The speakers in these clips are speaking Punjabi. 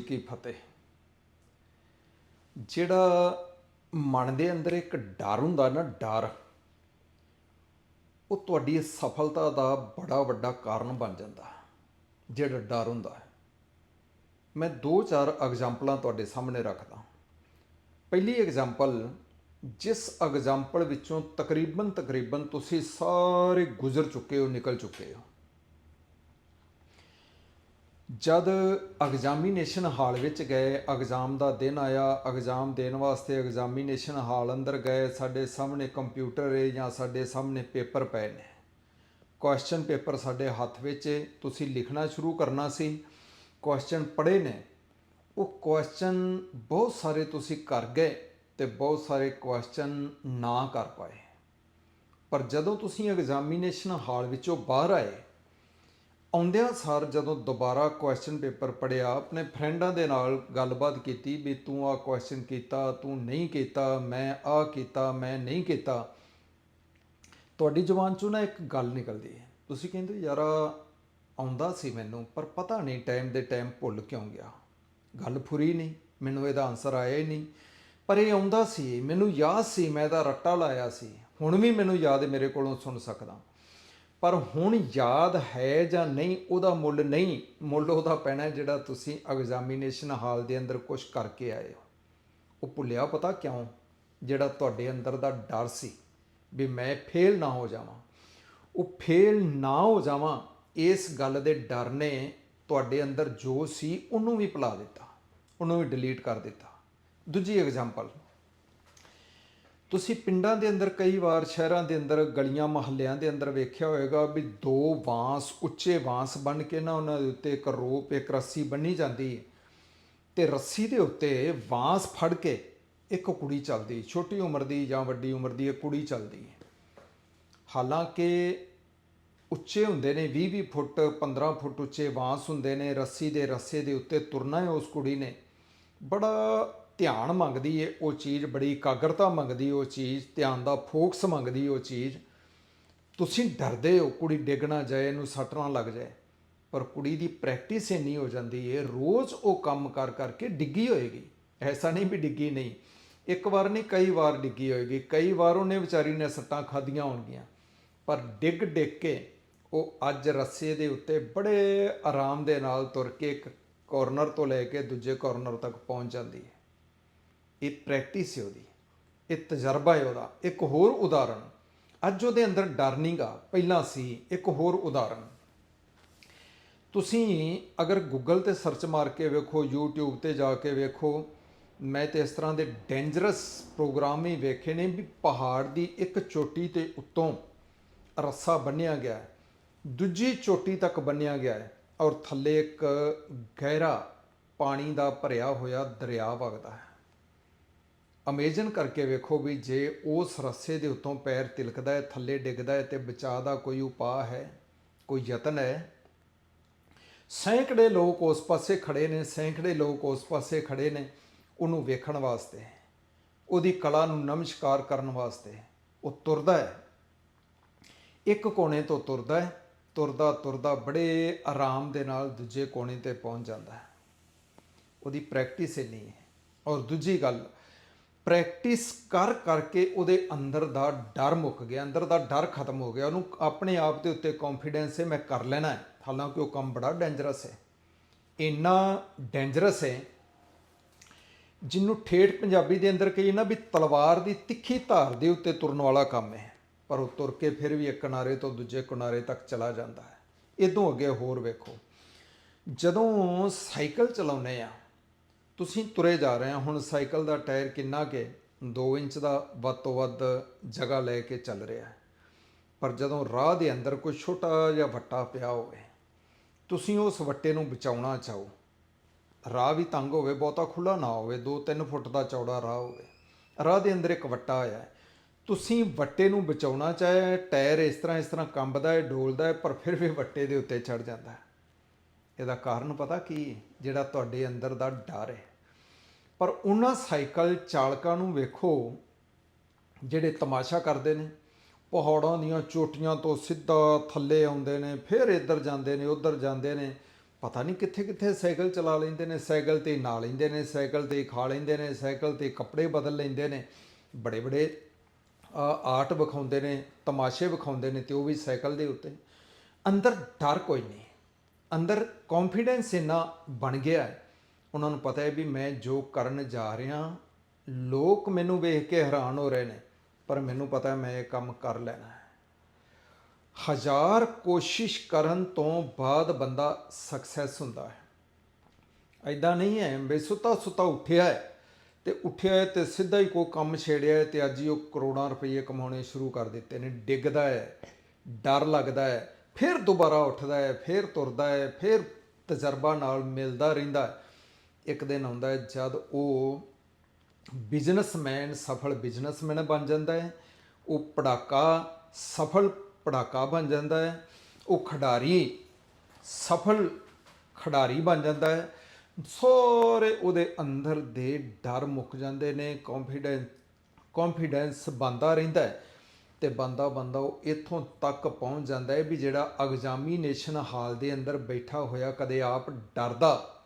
ਕੀ ਫਤਿਹ। ਜਿਹੜਾ ਮਨ ਦੇ ਅੰਦਰ ਇੱਕ ਡਰ ਹੁੰਦਾ ਨਾ, ਡਰ, ਉਹ ਤੁਹਾਡੀ ਸਫਲਤਾ ਦਾ ਬੜਾ ਵੱਡਾ ਕਾਰਨ ਬਣ ਜਾਂਦਾ। ਜਿਹੜਾ ਡਰ ਹੁੰਦਾ ਹੈ। ਮੈਂ ਦੋ ਚਾਰ ਐਗਜ਼ਾਮਪਲਾਂ ਤੁਹਾਡੇ ਸਾਹਮਣੇ ਰੱਖਦਾ। ਪਹਿਲੀ ਐਗਜ਼ਾਮਪਲ, ਜਿਸ ਐਗਜ਼ਾਮਪਲ ਵਿੱਚੋਂ ਤਕਰੀਬਨ ਤਕਰੀਬਨ ਤੁਸੀਂ ਸਾਰੇ ਗੁਜ਼ਰ ਚੁੱਕੇ ਹੋ, ਨਿਕਲ ਚੁੱਕੇ ਹੋ। ਜਦ ਐਗਜ਼ਾਮੀਨੇਸ਼ਨ ਹਾਲ ਵਿੱਚ ਗਏ ਐਗਜ਼ਾਮ ਦਾ ਦਿਨ ਆਇਆ ਐਗਜ਼ਾਮ ਦੇਣ ਵਾਸਤੇ ਐਗਜ਼ਾਮੀਨੇਸ਼ਨ ਹਾਲ ਅੰਦਰ ਗਏ, ਸਾਡੇ ਸਾਹਮਣੇ ਕੰਪਿਊਟਰ ਹੈ ਜਾਂ ਸਾਡੇ ਸਾਹਮਣੇ ਪੇਪਰ ਪਏ ਨੇ। ਕੁਐਸਚਨ ਪੇਪਰ ਸਾਡੇ ਹੱਥ ਵਿੱਚ ਹੈ ਤੁਸੀਂ ਲਿਖਣਾ ਸ਼ੁਰੂ ਕਰਨਾ ਸੀ ਕੁਐਸਚਨ ਪੜ੍ਹੇ ਨੇ। ਉਹ ਕੁਐਸਚਨ ਬਹੁਤ ਸਾਰੇ ਤੁਸੀਂ ਕਰ ਗਏ ਤੇ ਬਹੁਤ ਸਾਰੇ ਕੁਐਸਚਨ ਨਾ ਕਰ ਪਾਏ। ਪਰ ਜਦੋਂ ਤੁਸੀਂ ਐਗਜ਼ਾਮੀਨੇਸ਼ਨ ਹਾਲ ਵਿੱਚੋਂ ਬਾਹਰ ਆਏ ਆਉਂਦਿਆਂ ਸਾਰ ਜਦੋਂ ਦੁਬਾਰਾ ਕੁਐਸਚਨ ਪੇਪਰ ਪੜਿਆ ਆਪਣੇ ਫਰੈਂਡਾਂ ਦੇ ਨਾਲ ਗੱਲਬਾਤ ਕੀਤੀ ਵੀ ਤੂੰ ਆਹ ਕੁਐਸਚਨ ਕੀਤਾ, ਤੂੰ ਨਹੀਂ ਕੀਤਾ, ਮੈਂ ਆਹ ਕੀਤਾ, ਮੈਂ ਨਹੀਂ ਕੀਤਾ। ਤੁਹਾਡੀ ਜ਼ੁਬਾਨ ਚੋਂ ਨਾ ਇੱਕ ਗੱਲ ਨਿਕਲਦੀ ਹੈ। ਤੁਸੀਂ ਕਹਿੰਦੇ ਯਾਰ, ਆਉਂਦਾ ਸੀ ਮੈਨੂੰ, ਪਰ ਪਤਾ ਨਹੀਂ ਟਾਈਮ ਦੇ ਟਾਈਮ ਭੁੱਲ ਕਿਉਂ ਗਿਆ। ਗੱਲ ਫੁਰੀ ਨਹੀਂ, ਮੈਨੂੰ ਇਹਦਾ ਆਨਸਰ ਆਇਆ ਹੀ ਨਹੀਂ। ਪਰ ਇਹ ਆਉਂਦਾ ਸੀ, ਮੈਨੂੰ ਯਾਦ ਸੀ, ਮੈਂ ਇਹਦਾ ਰੱਟਾ ਲਾਇਆ ਸੀ। ਹੁਣ ਵੀ ਮੈਨੂੰ ਯਾਦ ਮੇਰੇ ਕੋਲੋਂ ਸੁਣ ਸਕਦਾ। ਪਰ ਹੁਣ ਯਾਦ ਹੈ ਜਾਂ ਨਹੀਂ, ਉਹਦਾ ਮੁੱਲ ਨਹੀਂ, ਮੁੱਲ ਉਹਦਾ ਪੈਣਾ ਜਿਹੜਾ ਤੁਸੀਂ ਐਗਜ਼ਾਮੀਨੇਸ਼ਨ ਹਾਲ ਦੇ ਅੰਦਰ ਕੁਝ ਕਰਕੇ ਆਏ ਹੋ। ਉਹ ਭੁੱਲਿਆ ਪਤਾ ਕਿਉਂ? ਜਿਹੜਾ ਤੁਹਾਡੇ ਅੰਦਰ ਦਾ ਡਰ ਸੀ ਵੀ ਮੈਂ ਫੇਲ ਨਾ ਹੋ ਜਾਵਾਂ। ਉਹ ਫੇਲ ਨਾ ਹੋ ਜਾਵਾਂ, ਇਸ ਗੱਲ ਦੇ ਡਰ ਨੇ ਤੁਹਾਡੇ ਅੰਦਰ ਜੋ ਸੀ ਉਹਨੂੰ ਵੀ ਭੁਲਾ ਦਿੱਤਾ, ਉਹਨੂੰ ਵੀ ਡਿਲੀਟ ਕਰ ਦਿੱਤਾ। ਦੂਜੀ ਐਗਜ਼ਾਮਪਲ ਤੁਸੀਂ ਪਿੰਡਾਂ ਦੇ ਅੰਦਰ ਕਈ ਵਾਰ ਸ਼ਹਿਰਾਂ ਦੇ ਅੰਦਰ ਗਲੀਆਂ ਮਹੱਲਿਆਂ ਦੇ ਅੰਦਰ ਵੇਖਿਆ ਹੋਵੇਗਾ ਵੀ ਦੋ ਬਾਂਸ ਉੱਚੇ ਬਾਂਸ ਬਣ ਕੇ ਨਾ ਉਹਨਾਂ ਦੇ ਉੱਤੇ ਇੱਕ ਰੋਪ, ਇੱਕ ਰੱਸੀ ਬੰਨੀ ਜਾਂਦੀ ਹੈ। ਤੇ ਰੱਸੀ ਦੇ ਉੱਤੇ ਬਾਂਸ ਫੜ ਕੇ ਇੱਕ ਕੁੜੀ ਚੱਲਦੀ, ਛੋਟੀ ਉਮਰ ਦੀ ਜਾਂ ਵੱਡੀ ਉਮਰ ਦੀ ਇੱਕ ਕੁੜੀ ਚੱਲਦੀ ਹੈ। ਹਾਲਾਂਕਿ ਉੱਚੇ ਹੁੰਦੇ ਨੇ 20 20 ਫੁੱਟ 15 ਫੁੱਟ ਉੱਚੇ ਬਾਂਸ ਹੁੰਦੇ ਨੇ, ਰੱਸੀ ਦੇ ਰੱਸੇ ਦੇ ਉੱਤੇ ਤੁਰਨਾ ਹੈ ਉਸ ਕੁੜੀ ਨੇ। ਬੜਾ ਧਿਆਨ ਮੰਗਦੀ ਏ, ਉਹ ਚੀਜ਼ ਬੜੀ ਇਕਾਗਰਤਾ ਮੰਗਦੀ ਉਹ ਚੀਜ਼ ਧਿਆਨ ਦਾ ਫੋਕਸ ਮੰਗਦੀ ਉਹ ਚੀਜ਼। ਤੁਸੀਂ ਡਰਦੇ ਹੋ, ਕੁੜੀ ਡਿੱਗ ਨਾ ਜਾਏ, ਇਹਨੂੰ ਸੱਟ ਨਾ ਲੱਗ ਜਾਏ, ਪਰ ਕੁੜੀ ਦੀ ਪ੍ਰੈਕਟਿਸ ਇੰਨੀ ਹੋ ਜਾਂਦੀ ਏ, ਰੋਜ਼ ਉਹ ਕੰਮ ਕਰ ਕਰਕੇ ਡਿੱਗੀ ਹੋਏਗੀ। ਐਸਾ ਨਹੀਂ ਵੀ ਡਿੱਗੀ ਨਹੀਂ। ਇੱਕ ਵਾਰ ਨਹੀਂ, ਕਈ ਵਾਰ ਡਿੱਗੀ ਹੋਏਗੀ। ਕਈ ਵਾਰ ਉਹਨੇ ਵਿਚਾਰੀ ਨੇ ਸੱਟਾਂ ਖਾਧੀਆਂ ਹੋਣਗੀਆਂ। ਪਰ ਡਿੱਗ ਡਿੱਗ ਕੇ ਉਹ ਅੱਜ ਰੱਸੇ ਦੇ ਉੱਤੇ ਬੜੇ ਆਰਾਮ ਦੇ ਨਾਲ ਤੁਰ ਕੇ ਇੱਕ ਕਾਰਨਰ ਤੋਂ ਲੈ ਕੇ ਦੂਜੇ ਕਾਰਨਰ ਤੱਕ ਪਹੁੰਚ ਜਾਂਦੀ ਹੈ ਇਹ ਪ੍ਰੈਕਟਿਸ ਹੈ ਉਹਦੀ, ਇਹ ਤਜਰਬਾ ਹੈ ਉਹਦਾ, ਇੱਕ ਹੋਰ ਉਦਾਹਰਣ ਅੱਜ ਉਹਦੇ ਅੰਦਰ ਡਰ ਨਹੀਂਗਾ ਪਹਿਲਾਂ ਸੀ, ਇੱਕ ਹੋਰ ਉਦਾਹਰਣ ਤੁਸੀਂ ਅਗਰ ਗੂਗਲ ਤੇ ਸਰਚ ਮਾਰ ਕੇ ਵੇਖੋ, YouTube ਤੇ ਜਾ ਕੇ ਵੇਖੋ, ਮੈਂ ਤੇ ਇਸ ਤਰ੍ਹਾਂ ਦੇ ਡੇਂਜਰਸ ਪ੍ਰੋਗਰਾਮ ਹੀ ਵੇਖੇ ਨੇ ਵੀ ਪਹਾੜ ਦੀ ਇੱਕ ਚੋਟੀ ਤੇ ਉੱਤੋਂ ਰੱਸਾ ਬੰਨਿਆ ਗਿਆ ਦੂਜੀ ਚੋਟੀ ਤੱਕ ਬੰਨਿਆ ਗਿਆ ਹੈ ਔਰ ਥੱਲੇ ਇੱਕ ਗਹਿਰਾ ਪਾਣੀ ਦਾ ਭਰਿਆ ਹੋਇਆ ਦਰਿਆ ਵਗਦਾ ਹੈ। ਅਮੇਜਨ ਕਰਕੇ ਵੇਖੋ ਵੀ ਜੇ ਉਸ ਰੱਸੇ ਦੇ ਉੱਤੋਂ ਪੈਰ ਤਿਲਕਦਾ ਹੈ, ਥੱਲੇ ਡਿੱਗਦਾ ਹੈ ਤੇ ਬਚਾਅ ਦਾ ਕੋਈ ਉਪਾਅ ਹੈ, ਕੋਈ ਯਤਨ ਹੈ। ਸੈਂਕੜੇ ਲੋਕ ਉਸ ਪਾਸੇ ਖੜੇ ਨੇ, ਸੈਂਕੜੇ ਲੋਕ ਉਸ ਪਾਸੇ ਖੜੇ ਨੇ ਉਹਨੂੰ ਵੇਖਣ ਵਾਸਤੇ। ਉਹਦੀ ਕਲਾ ਨੂੰ ਨਮਸਕਾਰ ਕਰਨ ਵਾਸਤੇ। ਉਹ ਤੁਰਦਾ ਹੈ। ਇੱਕ ਕੋਨੇ ਤੋਂ ਤੁਰਦਾ ਹੈ, ਤੁਰਦਾ ਤੁਰਦਾ ਬੜੇ ਆਰਾਮ ਦੇ ਨਾਲ ਦੂਜੇ ਕੋਨੇ ਤੇ ਪਹੁੰਚ ਜਾਂਦਾ ਹੈ। ਉਹਦੀ ਪ੍ਰੈਕਟਿਸ ਇੰਨੀ ਹੈ। ਔਰ ਦੂਜੀ ਗੱਲ ਪ੍ਰੈਕਟਿਸ ਕਰ ਕਰਕੇ ਉਹਦੇ ਅੰਦਰ ਦਾ ਡਰ ਮੁੱਕ ਗਿਆ, ਅੰਦਰ ਦਾ ਡਰ ਖਤਮ ਹੋ ਗਿਆ। ਉਹਨੂੰ ਆਪਣੇ ਆਪ ਦੇ ਉੱਤੇ ਕੌਨਫੀਡੈਂਸ ਹੈ, ਮੈਂ ਕਰ ਲੈਣਾ ਹੈ। ਹਾਲਾਂਕਿ ਉਹ ਕੰਮ ਬੜਾ ਡੇਂਜਰਸ ਹੈ। ਇੰਨਾ ਡੇਂਜਰਸ ਹੈ ਜਿਹਨੂੰ ਠੇਠ ਪੰਜਾਬੀ ਦੇ ਅੰਦਰ ਕਹੀ ਨਾ ਵੀ ਤਲਵਾਰ ਦੀ ਤਿੱਖੀ ਧਾਰ ਦੇ ਉੱਤੇ ਤੁਰਨ ਵਾਲਾ ਕੰਮ ਹੈ। ਪਰ ਉਹ ਤੁਰ ਕੇ ਫਿਰ ਵੀ ਇੱਕ ਕਿਨਾਰੇ ਤੋਂ ਦੂਜੇ ਕਿਨਾਰੇ ਤੱਕ ਚਲਾ ਜਾਂਦਾ ਹੈ। ਇਦੋਂ ਅੱਗੇ ਹੋਰ ਵੇਖੋ, ਜਦੋਂ ਸਾਈਕਲ ਚਲਾਉਂਦੇ ਆ ਤੁਸੀਂ ਤੁਰੇ ਜਾ ਰਹੇ ਆ ਹੁਣ ਸਾਈਕਲ ਦਾ ਟਾਇਰ ਕਿੰਨਾ ਕਿ 2 ਇੰਚ ਦਾ ਵੱਧ ਤੋਂ ਵੱਧ ਜਗ੍ਹਾ ਲੈ ਕੇ ਚੱਲ ਰਿਹਾ ਹੈ। ਪਰ ਜਦੋਂ ਰਾਹ ਦੇ ਅੰਦਰ ਕੋਈ ਛੋਟਾ ਜਿਹਾ ਵੱਟਾ ਪਿਆ ਹੋਵੇ, ਤੁਸੀਂ ਉਸ ਵੱਟੇ ਨੂੰ ਬਚਾਉਣਾ ਚਾਹੋ। ਰਾਹ ਵੀ ਤੰਗ ਹੋਵੇ, ਬਹੁਤਾ ਖੁੱਲਾ ਨਾ ਹੋਵੇ 2-3 ਫੁੱਟ ਦਾ ਚੌੜਾ ਰਾਹ ਹੋਵੇ। ਰਾਹ ਦੇ ਅੰਦਰ ਇੱਕ ਵੱਟਾ ਆਇਆ ਤੁਸੀਂ ਵੱਟੇ ਨੂੰ ਬਚਾਉਣਾ ਚਾਹੇ, ਟਾਇਰ ਇਸ ਤਰ੍ਹਾਂ ਇਸ ਤਰ੍ਹਾਂ ਕੰਬਦਾ ਹੈ, ਡੋਲਦਾ ਹੈ, ਪਰ ਫਿਰ ਵੀ ਵੱਟੇ ਦੇ ਉੱਤੇ ਚੜ ਜਾਂਦਾ ਹੈ। ਇਹਦਾ ਕਾਰਨ ਪਤਾ ਕੀ ਜਿਹੜਾ ਤੁਹਾਡੇ ਅੰਦਰ ਦਾ ਡਰ ਹੈ। ਪਰ ਉਹਨਾਂ ਸਾਈਕਲ ਚਾਲਕਾਂ ਨੂੰ ਵੇਖੋ, ਜਿਹੜੇ ਤਮਾਸ਼ਾ ਕਰਦੇ ਨੇ। ਪਹਾੜਾਂ ਦੀਆਂ ਚੋਟੀਆਂ ਤੋਂ ਸਿੱਧਾ ਥੱਲੇ ਆਉਂਦੇ ਨੇ, ਫਿਰ ਇੱਧਰ ਜਾਂਦੇ ਨੇ, ਉੱਧਰ ਜਾਂਦੇ ਨੇ। ਪਤਾ ਨਹੀਂ ਕਿੱਥੇ ਕਿੱਥੇ ਸਾਈਕਲ ਚਲਾ ਲੈਂਦੇ ਨੇ। ਸਾਈਕਲ ਤੇ ਨਾ ਲੈਂਦੇ ਨੇ, ਸਾਈਕਲ ਤੇ ਖਾ ਲੈਂਦੇ ਨੇ, ਸਾਈਕਲ ਤੇ ਕੱਪੜੇ ਬਦਲ ਲੈਂਦੇ ਨੇ। ਬੜੇ ਬੜੇ ਆਰਟ ਵਿਖਾਉਂਦੇ ਨੇ, ਤਮਾਸ਼ੇ ਵਿਖਾਉਂਦੇ ਨੇ ਤੇ ਉਹ ਵੀ ਸਾਈਕਲ ਦੇ ਉੱਤੇ। ਅੰਦਰ ਡਰ ਕੋਈ ਨਹੀਂ। ਅੰਦਰ ਕੌਨਫੀਡੈਂਸ ਇੰਨਾ ਬਣ ਗਿਆ ਹੈ ਉਹਨਾਂ ਨੂੰ ਪਤਾ ਹੈ ਵੀ ਮੈਂ ਜੋ ਕਰਨ ਜਾ ਰਿਹਾ, ਲੋਕ ਮੈਨੂੰ ਵੇਖ ਕੇ ਹੈਰਾਨ ਹੋ ਰਹੇ ਨੇ, ਪਰ ਮੈਨੂੰ ਪਤਾ ਹੈ ਮੈਂ ਇਹ ਕੰਮ ਕਰ ਲੈਣਾ ਹੈ। ਹਜ਼ਾਰ ਕੋਸ਼ਿਸ਼ ਕਰਨ ਤੋਂ ਬਾਅਦ ਬੰਦਾ ਸਕਸੈਸ ਹੁੰਦਾ ਹੈ। ਐਦਾਂ ਨਹੀਂ ਹੈ ਵੀ ਸੁੱਤਾ ਸੁੱਤਾ ਉੱਠਿਆ ਹੈ ਤੇ ਉੱਠਿਆ ਹੈ ਤੇ ਸਿੱਧਾ ਹੀ ਕੋਈ ਕੰਮ ਛੇੜਿਆ ਹੈ ਤੇ ਅੱਜ ਹੀ ਉਹ ਕਰੋੜਾਂ ਰੁਪਏ ਕਮਾਉਣੇ ਸ਼ੁਰੂ ਕਰ ਦਿੱਤੇ ਨੇ, ਡਿੱਗਦਾ ਹੈ, ਡਰ ਲੱਗਦਾ ਹੈ, ਫਿਰ ਦੁਬਾਰਾ ਉੱਠਦਾ ਹੈ, ਫਿਰ ਤੁਰਦਾ ਹੈ, ਫਿਰ ਤਜਰਬਾ ਨਾਲ ਮਿਲਦਾ ਰਹਿੰਦਾ ਹੈ। ਇੱਕ ਦਿਨ ਆਉਂਦਾ ਹੈ ਜਦ ਉਹ ਬਿਜ਼ਨਸਮੈਨ, ਸਫਲ ਬਿਜ਼ਨਸਮੈਨ ਬਣ ਜਾਂਦਾ ਹੈ। ਉਹ ਪੜਾਕਾ, ਸਫਲ ਪੜਾਕਾ ਬਣ ਜਾਂਦਾ ਹੈ। ਉਹ ਖਿਡਾਰੀ, ਸਫਲ ਖਿਡਾਰੀ ਬਣ ਜਾਂਦਾ ਹੈ। ਸਾਰੇ ਉਹਦੇ ਅੰਦਰ ਦੇ ਡਰ ਮੁੱਕ ਜਾਂਦੇ ਨੇ ਕੌਨਫੀਡੈਂਸ ਕੌਨਫੀਡੈਂਸ ਬੰਦਾ ਰਹਿੰਦਾ ਹੈ ਤੇ ਬੰਦਾ ਬੰਦਾ ਉਹ ਇੱਥੋਂ ਤੱਕ ਪਹੁੰਚ ਜਾਂਦਾ ਹੈ ਵੀ ਜਿਹੜਾ ਐਗਜ਼ਾਮੀਨੇਸ਼ਨ ਹਾਲ ਦੇ ਅੰਦਰ ਬੈਠਾ ਹੋਇਆ ਕਦੇ ਆਪ ਡਰਦਾ।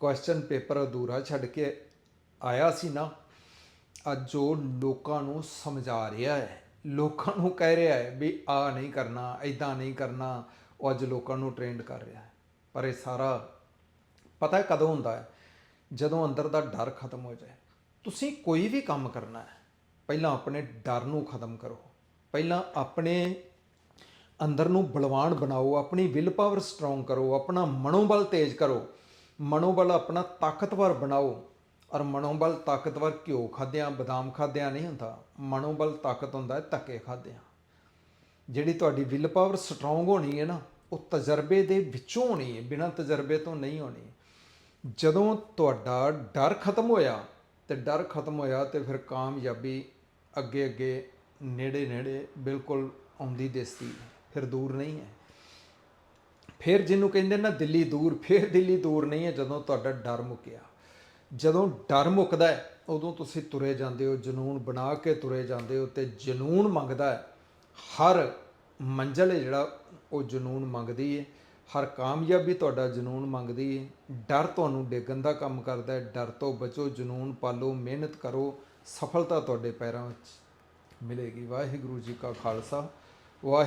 ਕੁਐਸਚਨ ਪੇਪਰ ਅਧੂਰਾ ਛੱਡ ਕੇ ਆਇਆ ਸੀ ਨਾ, ਅੱਜ ਉਹ ਲੋਕਾਂ ਨੂੰ ਸਮਝਾ ਰਿਹਾ ਹੈ। ਲੋਕਾਂ ਨੂੰ ਕਹਿ ਰਿਹਾ ਹੈ ਵੀ ਆ ਨਹੀਂ ਕਰਨਾ ਐਦਾਂ ਨਹੀਂ ਕਰਨਾ, ਉਹ ਅੱਜ ਲੋਕਾਂ ਨੂੰ ਟ੍ਰੇਨਡ ਕਰ ਰਿਹਾ ਹੈ। ਪਰ ਇਹ ਸਾਰਾ ਪਤਾ ਕਦੋਂ ਹੁੰਦਾ ਹੈ? ਜਦੋਂ ਅੰਦਰ ਦਾ ਡਰ ਖਤਮ ਹੋ ਜਾਏ। ਤੁਸੀਂ ਕੋਈ ਵੀ ਕੰਮ ਕਰਨਾ ਹੈ, ਪਹਿਲਾਂ ਆਪਣੇ ਡਰ ਨੂੰ ਖਤਮ ਕਰੋ। ਪਹਿਲਾਂ ਆਪਣੇ ਅੰਦਰ ਨੂੰ ਬਲਵਾਨ ਬਣਾਓ, ਆਪਣੀ ਵਿਲ ਪਾਵਰ ਸਟਰੋਂਗ ਕਰੋ, ਆਪਣਾ ਮਨੋਬਲ ਤੇਜ਼ ਕਰੋ। ਮਨੋਬਲ ਆਪਣਾ ਤਾਕਤਵਰ ਬਣਾਓ ਔਰ ਮਨੋਬਲ ਤਾਕਤਵਰ ਘਿਓ ਖਾਦਿਆਂ ਬਦਾਮ ਖਾਦਿਆਂ ਨਹੀਂ ਹੁੰਦਾ। ਮਨੋਬਲ ਤਾਕਤ ਹੁੰਦਾ ਧੱਕੇ ਖਾਦਿਆਂ ਜਿਹੜੀ ਤੁਹਾਡੀ ਵਿਲ ਪਾਵਰ ਸਟਰੋਂਗ ਹੋਣੀ ਹੈ ਨਾ, ਉਹ ਤਜਰਬੇ ਦੇ ਵਿੱਚੋਂ ਹੋਣੀ ਹੈ, ਬਿਨਾਂ ਤਜਰਬੇ ਤੋਂ ਨਹੀਂ ਹੋਣੀ। ਜਦੋਂ ਤੁਹਾਡਾ ਡਰ ਖਤਮ ਹੋਇਆ ਤੇ ਡਰ ਖਤਮ ਹੋਇਆ ਤੇ ਫਿਰ ਕਾਮਯਾਬੀ ਅੱਗੇ ਅੱਗੇ ਨੇੜੇ ਨੇੜੇ ਬਿਲਕੁਲ ਆਉਂਦੀ ਦਿਸਦੀ, ਫਿਰ ਦੂਰ ਨਹੀਂ ਹੈ। ਫਿਰ ਜਿਹਨੂੰ ਕਹਿੰਦੇ ਨਾ ਦਿੱਲੀ ਦੂਰ, ਫਿਰ ਦਿੱਲੀ ਦੂਰ ਨਹੀਂ ਹੈ, ਜਦੋਂ ਤੁਹਾਡਾ ਡਰ ਮੁੱਕਿਆ। ਜਦੋਂ ਡਰ ਮੁੱਕਦਾ ਹੈ, ਉਦੋਂ ਤੁਸੀਂ ਤੁਰੇ ਜਾਂਦੇ ਹੋ, ਜਨੂਨ ਬਣਾ ਕੇ ਤੁਰੇ ਜਾਂਦੇ ਹੋ ਤੇ ਜਨੂਨ ਮੰਗਦਾ ਹੈ। ਹਰ ਮੰਜ਼ਲ ਹੈ ਜਿਹੜਾ, ਉਹ ਜਨੂਨ ਮੰਗਦੀ ਹੈ। ਹਰ ਕਾਮਯਾਬੀ ਤੁਹਾਡਾ ਜਨੂਨ ਮੰਗਦੀ ਹੈ। ਡਰ ਤੁਹਾਨੂੰ ਡੇਗਣ ਦਾ ਕੰਮ ਕਰਦਾ ਹੈ। ਡਰ ਤੋਂ ਬਚੋ, ਜਨੂਨ ਪਾਲੋ, ਮਿਹਨਤ ਕਰੋ, ਸਫਲਤਾ ਤੁਹਾਡੇ ਪੈਰਾਂ ਵਿੱਚ ਮਿਲੇਗੀ। ਵਾਹਿਗੁਰੂ ਜੀ ਕਾ ਖਾਲਸਾ। ਵਾਹਿ